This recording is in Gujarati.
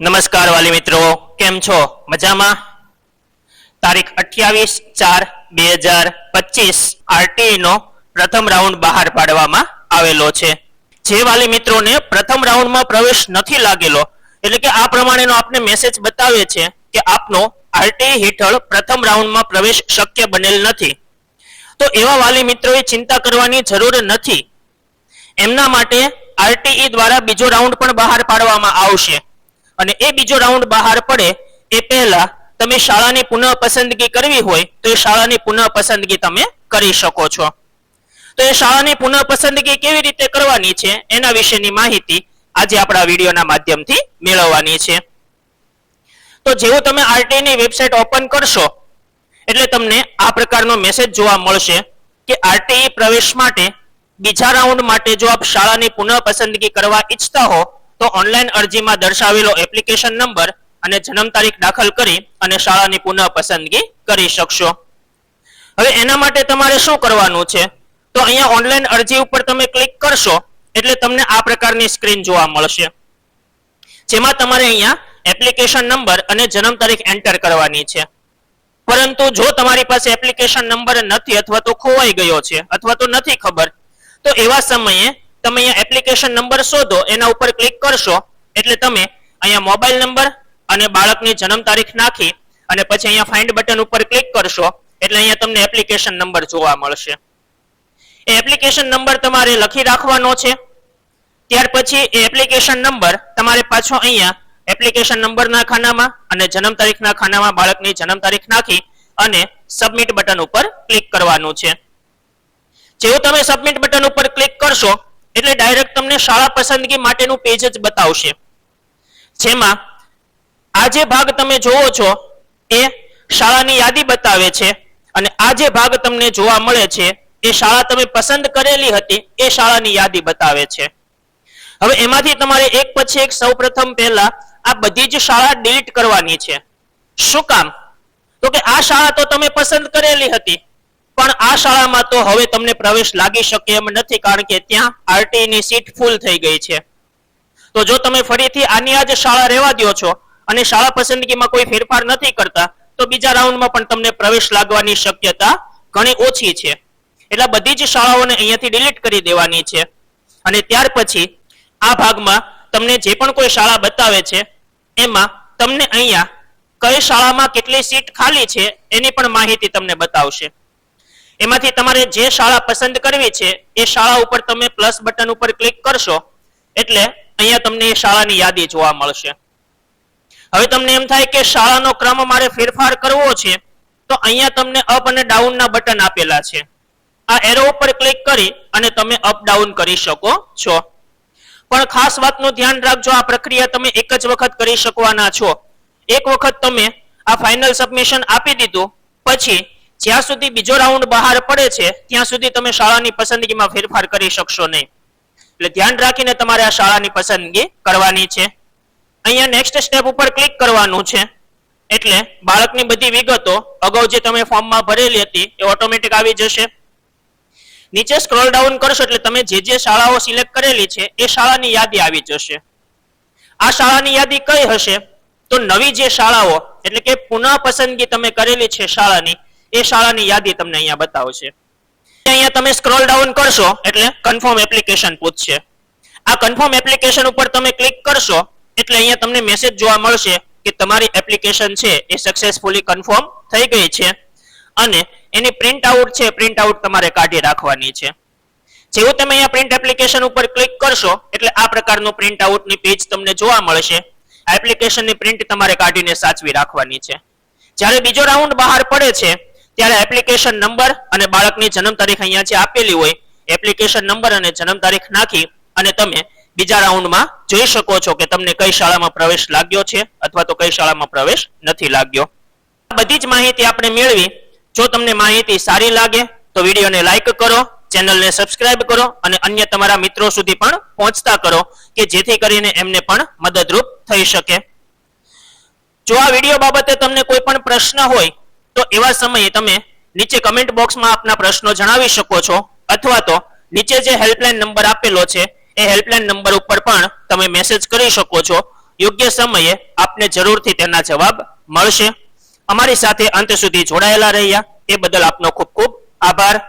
નમસ્કાર વાલી મિત્રો, કેમ છો? મજામાં? તારીખ અઠ્યાવીસ ચાર બે હજાર પચીસ આરટીઈ નો પ્રથમ રાઉન્ડ બહાર પાડવામાં આવેલો છે. જે વાલી મિત્રોને પ્રથમ રાઉન્ડમાં પ્રવેશ નથી લાગેલો, એટલે કે આ પ્રમાણેનો આપને મેસેજ બતાવે છે કે આપનો આરટીઈ હેઠળ પ્રથમ રાઉન્ડમાં પ્રવેશ શક્ય બનેલ નથી. તો એવા વાલી મિત્રોએ ચિંતા કરવાની જરૂર નથી. એમના માટે આરટીઈ દ્વારા બીજો રાઉન્ડ પણ બહાર પાડવામાં આવશે. અને એ બીજો રાઉન્ડ બહાર પડે, એ પહેલા તમે શાળાની પુનઃ પસંદગી કરવી હોય, તો એ શાળાની પુનઃ પસંદગી તમે કરી શકો છો. તો એ શાળાની પુનઃ પસંદગી કેવી રીતે કરવાની છે, એના વિશેની માહિતી આજે આપણા વિડીયોના માધ્યમથી મેળવવાની છે. તો જેવું તમે આરટીઈ ની વેબસાઇટ ઓપન કરશો, એટલે તમને આ પ્રકારનો મેસેજ જોવા મળશે કે આરટીઈ પ્રવેશ માટે બીજા રાઉન્ડ માટે જો આપ શાળાની પુનઃ પસંદગી કરવા ઈચ્છતા હો તો ઓનલાઈન અરજીમાં દર્શાવેલો એપ્લિકેશન નંબર અને જન્મ તારીખ દાખલ કરી અને શાળાની પુનઃ પસંદગી કરી શકશો. હવે એના માટે તમારે શું કરવાનું છે? તો અહીંયા ઓનલાઈન અરજી ઉપર તમે ક્લિક કરશો, એટલે તમને આ પ્રકારની સ્ક્રીન જોવા મળશે. જેમાં તમારે અહીંયા એપ્લિકેશન નંબર અને જન્મ તારીખ એન્ટર કરવાની છે. પરંતુ જો તમારી પાસે એપ્લિકેશન નંબર નથી અથવા તો ખોવાઈ ગયો છે અથવા તો નથી ખબર, તો એવા સમયે તમે અહીંયા એપ્લિકેશન નંબર શોધો, એના ઉપર ક્લિક કરશો, એટલે તમે અહીંયા મોબાઈલ નંબર અને બાળકની જન્મ તારીખ નાખી અને પછી અહીંયા ફાઇન્ડ બટન ઉપર ક્લિક કરશો, એટલે અહીંયા તમને એપ્લિકેશન નંબર જોવા મળશે. એ એપ્લિકેશન નંબર તમારે લખી રાખવાનો છે. ત્યાર પછી એ એપ્લિકેશન નંબર તમારે પાછો અહીંયા એપ્લિકેશન નંબરના ખાનામાં અને જન્મ તારીખના ખાનામાં બાળકની જન્મ તારીખ નાખી અને સબમિટ બટન ઉપર ક્લિક કરવાનું છે. જેવું તમે સબમિટ બટન ઉપર ક્લિક કરશો એટલે ડાયરેક્ટ તમને શાળા પસંદગી માટેનું પેજ જ બતાવશે. જેમાં આ જે ભાગ તમે જોવો છો, એ શાળાની યાદી બતાવે છે અને આ જે ભાગ તમને જોવા મળે છે, એ શાળા તમે પસંદ કરેલી હતી, એ શાળાની યાદી બતાવે છે. હવે એમાંથી તમારે એક પછી એક સૌપ્રથમ પહેલા આ બધી જ શાળા ડિલીટ કરવાની છે. શું કામ? તો કે આ શાળા તો તમે પસંદ કરેલી હતી પણ આ શાળામાં તો હવે તમને પ્રવેશ લાગી શકે એમ નથી, કારણ કે ત્યાં આરટી ની સીટ ફૂલ થઈ ગઈ છે. તો જો તમે ફરીથી આની આજ શાળા રહેવા દો છો અને શાળા પસંદગીમાં કોઈ ફેરફાર નથી કરતા, તો બીજા રાઉન્ડમાં પણ તમને પ્રવેશ લાગવાની શક્યતા ઘણી ઓછી છે. એટલે બધી જ શાળાઓને અહીંયાથી ડિલીટ કરી દેવાની છે. અને ત્યાર પછી આ ભાગમાં તમને જે પણ કોઈ શાળા બતાવે છે, એમાં તમને અહીંયા કઈ શાળામાં કેટલી સીટ ખાલી છે એની પણ માહિતી તમને બતાવશે. એમાંથી તમારે જે શાળા પસંદ કરવી છે, એ શાળા ઉપર તમે પ્લસ બટન ઉપર ક્લિક કરશો, એટલે અહીંયા તમને એ શાળાની યાદી જોવા મળશે. હવે તમને એમ થાય કે શાળાનો ક્રમ મારે ફેરફાર કરવો છે, તો અહીંયા તમને અપ અને ડાઉન ના બટન આપેલા છે. આ એરો ઉપર ક્લિક કરી અને તમે અપ ડાઉન કરી શકો છો. પણ ખાસ વાતનું ધ્યાન રાખજો, આ પ્રક્રિયા તમે એક જ વખત કરી શકવાના છો. એક વખત તમે આ ફાઇનલ સબમિશન આપી દીધું, પછી જ્યાં સુધી બીજો રાઉન્ડ બહાર પડે છે, ત્યાં સુધી તમે શાળાની પસંદગીમાં ફેરફાર કરી શકશો નહીં. એટલે ધ્યાન રાખીને તમારે આ શાળાની પસંદગી કરવાની છે. અહીંયા નેક્સ્ટ સ્ટેપ ઉપર ક્લિક કરવાનું છે. એટલે બાળકની બધી વિગતો અગાઉ જે તમે ફોર્મમાં ભરેલી હતી, એ ઓટોમેટિક આવી જશે. નીચે સ્ક્રોલ ડાઉન કરશો એટલે તમે જે જે શાળાઓ સિલેક્ટ કરેલી છે, એ શાળાની યાદી આવી જશે. આ શાળાની યાદી કઈ હશે? તો નવી જે શાળાઓ, એટલે કે પુનઃ પસંદગી તમે કરેલી છે શાળાની એ શાળાની યાદી તમને અહીંયા બતાવશે. અહીંયા તમે સ્ક્રોલ ડાઉન કરશો, એટલે કન્ફર્મ એપ્લિકેશન પૂછશે. આ કન્ફર્મ એપ્લિકેશન ઉપર તમે ક્લિક કરશો, એટલે અહીંયા તમને મેસેજ જોવા મળશે કે તમારી એપ્લિકેશન છે એ સક્સેસફુલી કન્ફર્મ થઈ ગઈ છે અને એની પ્રિન્ટ આઉટ છે પ્રિન્ટ આઉટ તમારે કાઢી રાખવાની છે. જેવું તમે અહીંયા પ્રિન્ટ એપ્લિકેશન ઉપર ક્લિક કરશો, એટલે આ પ્રકારનું પ્રિન્ટ આઉટની પેજ તમને જોવા મળશે. આ એપ્લિકેશનની પ્રિન્ટ તમારે કાઢીને સાચવી રાખવાની છે. જ્યારે બીજો રાઉન્ડ બહાર પડે છે ત્યારે એપ્લિકેશન નંબર અને બાળકની જન્મ તારીખ અહીંયા જે આપેલી હોય એપ્લિકેશન નંબર અને જન્મ તારીખ નાખી અને તમે બીજા રાઉન્ડમાં જોઈ શકો છો કે તમને કઈ શાળામાં પ્રવેશ લાગ્યો છે અથવા તો કઈ શાળામાં પ્રવેશ નથી લાગ્યો. આ બધી જ માહિતી આપણે મેળવી. જો તમને માહિતી સારી લાગે તો વિડીયોને લાઈક કરો ચેનલને સબસ્ક્રાઇબ કરો અને અન્ય તમારા મિત્રો સુધી પણ પહોંચતા કરો કે જેથી કરીને એમને પણ મદદરૂપ થઈ શકે. જો આ વીડિયો બાબતે તમને કોઈ પણ પ્રશ્ન હોય તો એવા સમયે તમે નીચે કમેન્ટ બોક્સમાં આપના પ્રશ્નો જણાવી શકો છો, અથવા તો નીચે જે હેલ્પલાઇન નંબર આપેલો છે, એ હેલ્પલાઇન નંબર ઉપર પણ તમે મેસેજ કરી શકો છો. યોગ્ય સમયે આપને જરૂરથી તેના જવાબ મળશે. અમારી સાથે અંત સુધી જોડાયેલા રહ્યા. એ બદલ આપનો ખૂબ ખૂબ આભાર.